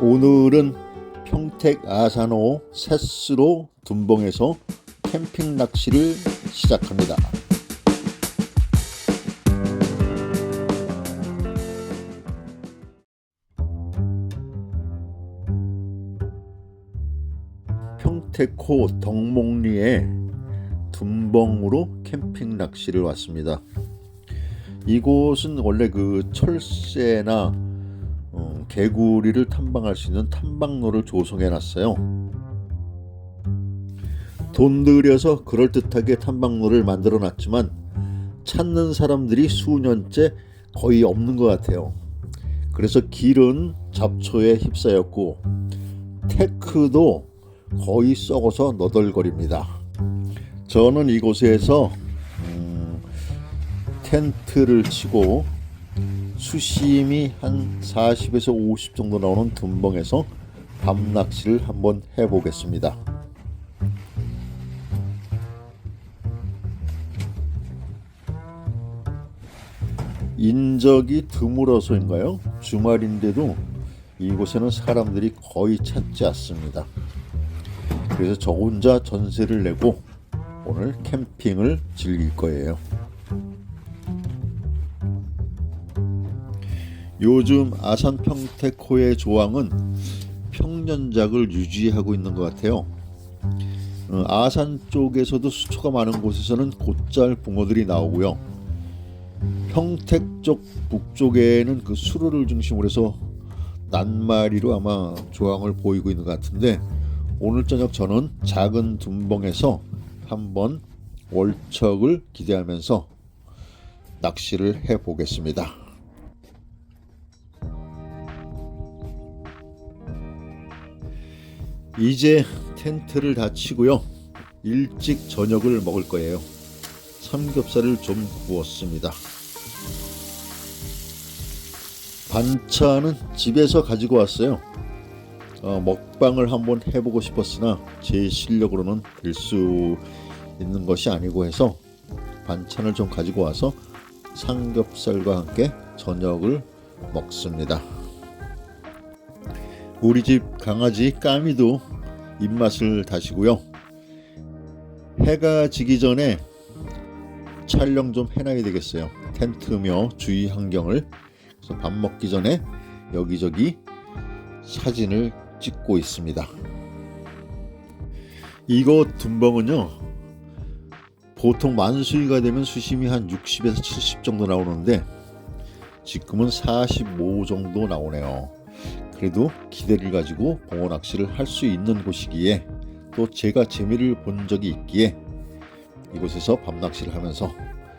오늘은 평택 아산호 새스로 둔봉에서 캠핑 낚시를 시작합니다. 평택호 덕목리에 둔봉으로 캠핑 낚시를 왔습니다. 이곳은 원래 그 철새나 어, 개구리를 탐방할 수 있는 탐방로를 조성해 놨어요. 돈 들여서 그럴듯하게 탐방로를 만들어 놨지만 찾는 사람들이 수년째 거의 없는 것 같아요. 그래서 길은 잡초에 휩싸였고 테크도 거의 썩어서 너덜거립니다. 저는 이곳에서 음, 텐트를 치고 수심이 한 40에서 50 정도 나오는 둔벙에서 밤 낚시를 한번 해보겠습니다. 인적이 드물어서인가요? 주말인데도 이곳에는 사람들이 거의 찾지 않습니다. 그래서 저 혼자 전세를 내고 오늘 캠핑을 즐길 거예요. 요즘 아산 평택호의 조항은 평년작을 유지하고 있는 것 같아요. 어, 아산 쪽에서도 수초가 많은 곳에서는 곧잘 붕어들이 나오고요. 평택 쪽 북쪽에는 그 수로를 중심으로 해서 낱마리로 아마 조항을 보이고 있는 것 같은데 오늘 저녁 저는 작은 둔벙에서 한번 월척을 기대하면서 낚시를 해 보겠습니다. 이제 텐트를 다 치고요. 일찍 저녁을 먹을 거예요. 삼겹살을 좀 구웠습니다. 반찬은 집에서 가지고 왔어요. 어, 먹방을 한번 해보고 싶었으나 제 실력으로는 될 수 있는 것이 아니고 해서 반찬을 좀 가지고 와서 삼겹살과 함께 저녁을 먹습니다. 우리 집 강아지 까미도 입맛을 다시고요. 해가 지기 전에 촬영 좀 해놔야 되겠어요. 텐트며 주위 환경을 그래서 밥 먹기 전에 여기저기 사진을 찍고 있습니다. 이곳 둔벙은요 보통 만수위가 되면 수심이 한 60에서 70 정도 나오는데 지금은 45 정도 나오네요. 그래도 기대를 가지고 봉어 낚시를 할 수 있는 곳이기에 또 제가 재미를 본 적이 있기에 이곳에서 밤 낚시를 하면서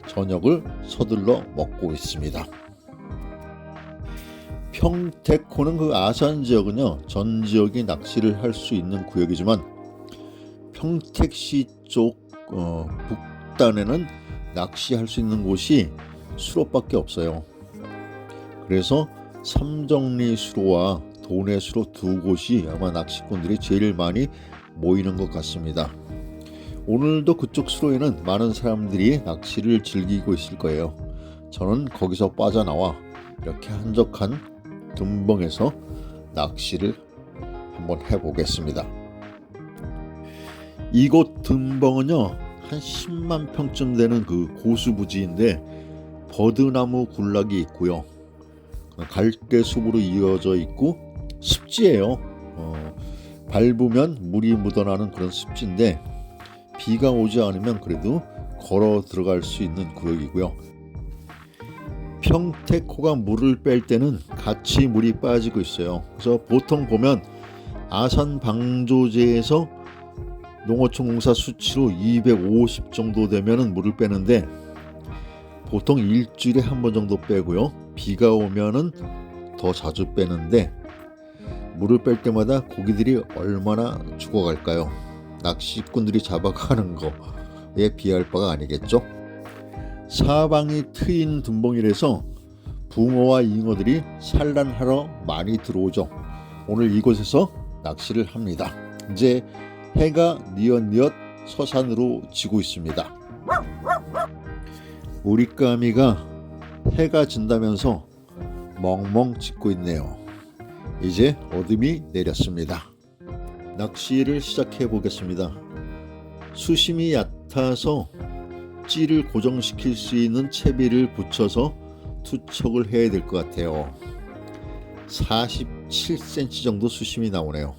저녁을 서둘러 먹고 있습니다. 평택호는 그 아산 지역은요 전 지역이 낚시를 할 수 있는 구역이지만 평택시 쪽 어, 북단에는 낚시할 수 있는 곳이 수로밖에 없어요. 그래서 삼정리 수로와 도내 수로 두 곳이 아마 낚시꾼들이 제일 많이 모이는 것 같습니다. 오늘도 그쪽 수로에는 많은 사람들이 낚시를 즐기고 있을 거예요. 저는 거기서 빠져나와 이렇게 한적한 둔벙에서 낚시를 한번 해보겠습니다. 이곳 둔벙은요 한 10만 평쯤 되는 그 고수부지인데 버드나무 군락이 있고요. 갈대 숲으로 이어져 있고 습지예요. 어, 밟으면 물이 묻어나는 그런 습지인데 비가 오지 않으면 그래도 걸어 들어갈 수 있는 구역이고요. 평택호가 물을 뺄 때는 같이 물이 빠지고 있어요. 그래서 보통 보면 아산 방조제에서 농어촌 공사 수치로 250 정도 되면은 물을 빼는데 보통 일주일에 한 번 정도 빼고요. 비가 오면은 더 자주 빼는데 물을 뺄 때마다 고기들이 얼마나 죽어갈까요? 낚시꾼들이 잡아가는 거에 비할 바가 아니겠죠? 사방이 트인 둔봉이라서 붕어와 잉어들이 산란하러 많이 들어오죠. 오늘 이곳에서 낚시를 합니다. 이제 해가 뉘엿뉘엿 서산으로 지고 있습니다. 우리 까미가 해가 진다면서 멍멍 짖고 있네요. 이제 어둠이 내렸습니다. 낚시를 시작해 보겠습니다. 수심이 얕아서 찌를 고정시킬 수 있는 채비를 붙여서 투척을 해야 될 것 같아요. 47cm 정도 수심이 나오네요.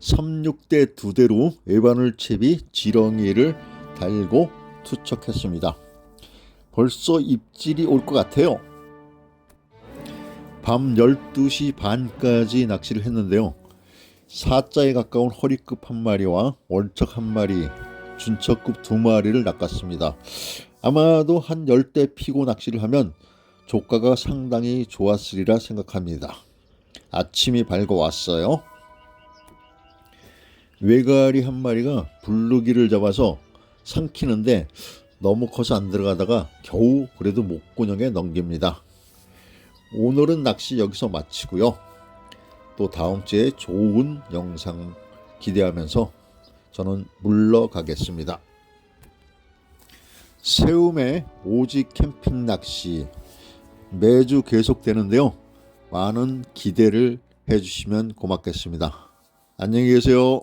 36대 두 대로 외바늘 채비 지렁이를 달고 투척했습니다. 벌써 입질이 올 것 같아요. 밤 12시 반까지 낚시를 했는데요. 사자에 가까운 허리급 한 마리와 월척 한 마리, 준척급 두 마리를 낚았습니다. 아마도 한 10대 피고 낚시를 하면 조가가 상당히 좋았으리라 생각합니다. 아침이 밝아왔어요. 외가리 한 마리가 블루기를 잡아서 삼키는데 너무 커서 안 들어가다가 겨우 그래도 목구멍에 넘깁니다. 오늘은 낚시 여기서 마치고요. 또 다음 주에 좋은 영상 기대하면서 저는 물러가겠습니다. 세움의 오지 캠핑 낚시 매주 계속되는데요. 많은 기대를 해주시면 고맙겠습니다. 안녕히 계세요.